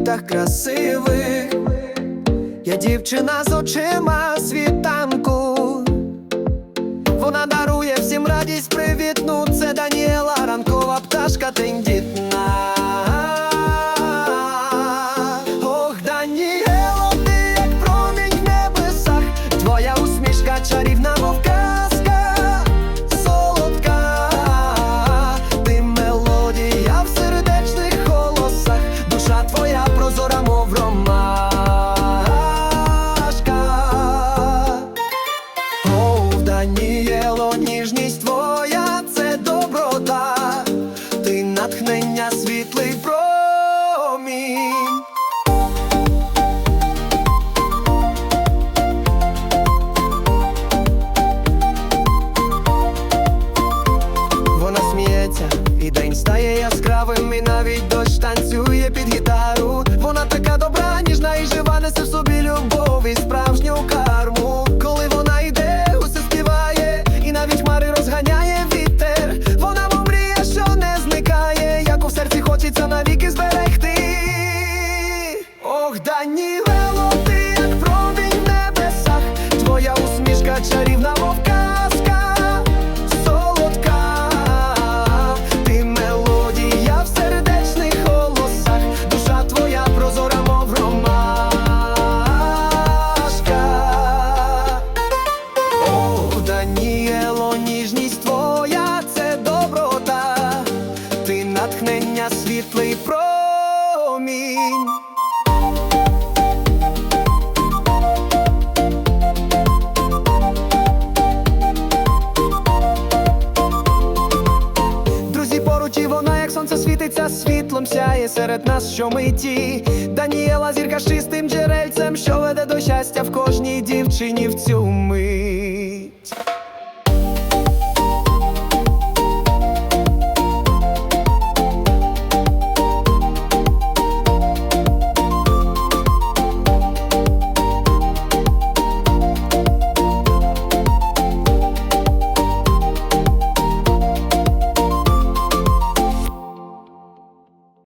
квітах красивих. Я дівчина з очима світанку. Вона дарує всім радість привітну. Це Даніела, ранкова пташка тендітна. Дощ танцює під гітару. Вона така добра, ніжна і жива, несе в собі любов і справжню карму. Коли вона йде, усе співає, і навіть хмари розганяє вітер. Вона мов мрія, що не зникає, як у серці хочеться навіки зберегти. Ох, Данілело, ти як промінь в небесах, твоя усмішка чарівна, світлий промінь. Друзі, поруч вона, як сонце світиться, світлом сяє серед нас, що миті. Даніела зірка з чистим джерельцем, що веде до щастя в кожній дівчині в цю мить.